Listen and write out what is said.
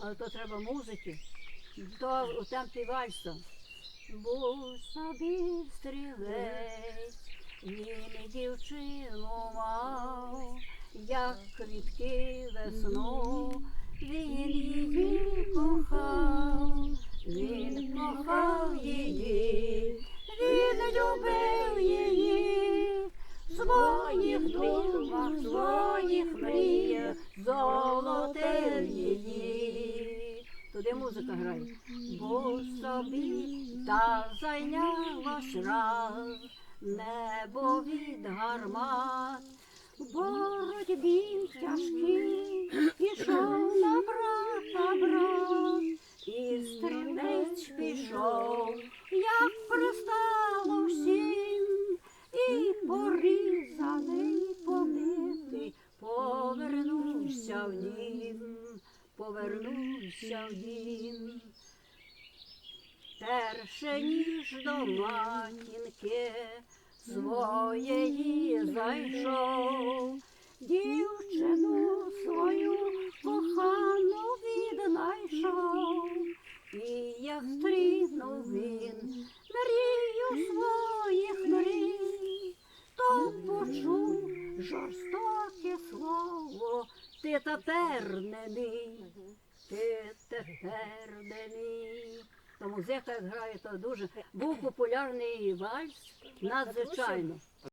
Але то треба музики. То у темпі вальса. Був собі стрілець, він дівчину мав, як квітки весну, він її кохав, він кохав її, він любив її, своїх думах, своїх мріях, Туди музика грає. Бо собі та зайнялось раз небо від гармат. Боротьбі тяжкій пішов на брата брат, і стрілець пішов, як пристало всім, і порізаний, побитий, повернувся в дім, повернувся в дім. Перше ніж до матінки своєї зайшов, дівчину свою кохану віднайшов, і як стрінув він мрію своїх мрій, то почув жорстоке слово, ти тепер не мій, ти тепер не мій. То музика грає, то дуже був популярний вальс надзвичайно.